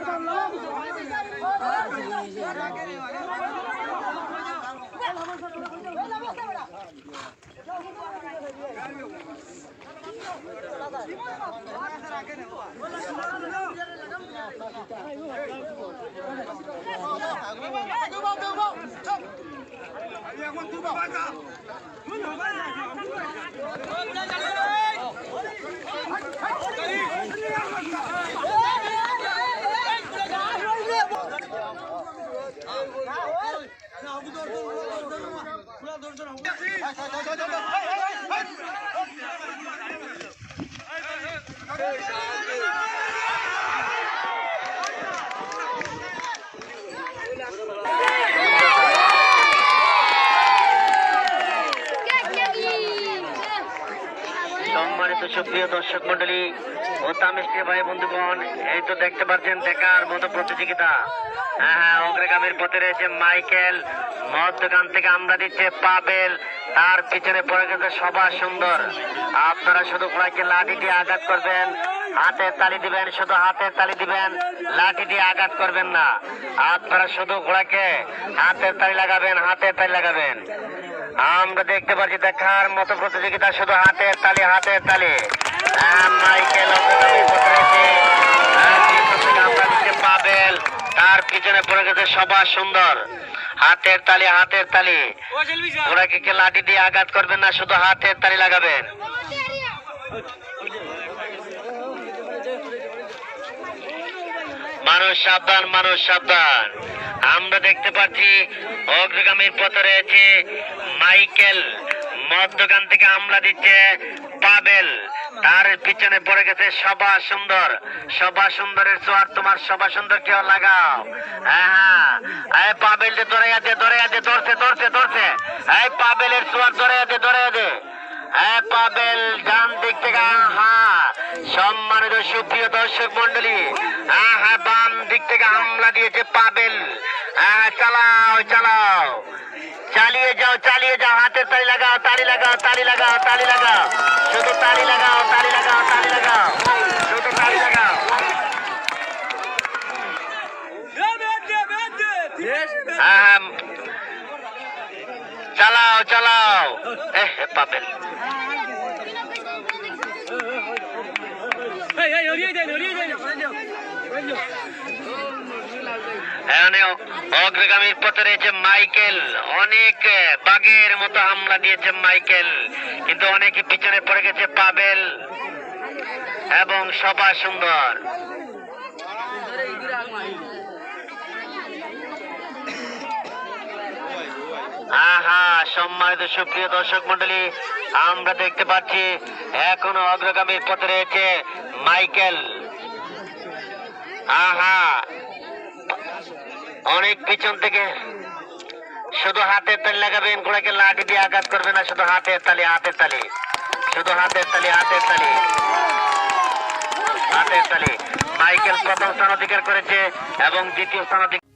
সম্মানিত সুপ্রিয় দর্শক মন্ডলী ও তামিষ্টি ভাই বন্ধুগণ, এই তো দেখতে পাচ্ছেন দেখার মতো প্রতিযোগিতা। হ্যাঁ হ্যাঁ অগ্রগামীর পথে রয়েছে মাইকেল মদ দোকান থেকে আমরা দিচ্ছে পাবেল, তার পিছনে পড়ে গেছে সবার সুন্দর। আপনারা শুধু প্রায়কে লাঠি দিয়ে আঘাত করবেন হাতে তালি দিবেন, শুধু হাতে তালি দিবেন, লাঠি দিয়ে আঘাত করবেন না। আপনারা শুধু ঘোড়াকে হাতের তালি লাগাবেন, হাতের তালি লাগাবেন। আমরা দেখতে পাচ্ছি দেখার মতো প্রতিযোগিতা শুধু হাতের তালি হাতের তালি। মাইকেল পাবেল তার পিছনে পড়ে গেছে সবার সুন্দর। হাতের তালি হাতের তালি। ওরাকে কে লাঠি দিয়ে আঘাত করবেন না, শুধু হাতের তালি লাগাবেন? মানুষ সাবধান মানুষ সাবধান। আমরা দেখতে পাচ্ছি অগ্রগামীর পথে রয়েছে মাইকেল মদ দোকান থেকে হামলা দিচ্ছে পাবেল। তার পিছনে পড়ে গেছে সভা সুন্দর। সভা সুন্দরের চোয়ার তোমার সভা সুন্দর কেউ লাগাও। হ্যাঁ হ্যাঁ। পাবেল যে ধরে আছে ধরে আছে, ধরছে ধরছে ধরছে। এই পাবেলের চোয়ার ধরে আছে ধরে আছে। হ্যাঁ পাবেল, ডান দিক থেকে হ্যাঁ সম্মানিত সুপ্রিয় দর্শক মন্ডলী হ্যাঁ হ্যাঁ বাম দিক থেকে হামলা দিয়েছে পাবেল। হ্যাঁ চালাও চালাও। চালিয়ে যাও চালিয়ে যাও হাতে তালি লাগাও তালি লাগাও তালি লাগাও তালি লাগাও শুধু তালি লাগাও তালি লাগাও তালি লাগাও শুধু তালি লাগাও হ্যাঁ হ্যাঁ চালাও চালাও এ পাবেল এখানে অগ্রগামীর পথে রয়েছে মাইকেল। অনেক বাঘের মতো হামলা দিয়েছে মাইকেল। কিন্তু অনেকে পিছনে পড়ে গেছে পাবেল এবং সভা সুন্দর। আহা, সম্মানিত সুপ্রিয় দর্শক মন্ডলী আমরা দেখতে পাচ্ছি এখনও অগ্রগামীর পথে রয়েছে মাইকেল। আহা অনেক পিছন থেকে। শুধু হাতের তালি লাগাবেন ঘোড়াকে লাঠি দিয়ে আঘাত করবে না, শুধু হাতের তালি, হাতে তালি। শুধু হাতের তালি, হাতে তালি। হাতের তালি। মাইকেল প্রথম স্থান অধিকার করেছে এবং দ্বিতীয় স্থান অধিকার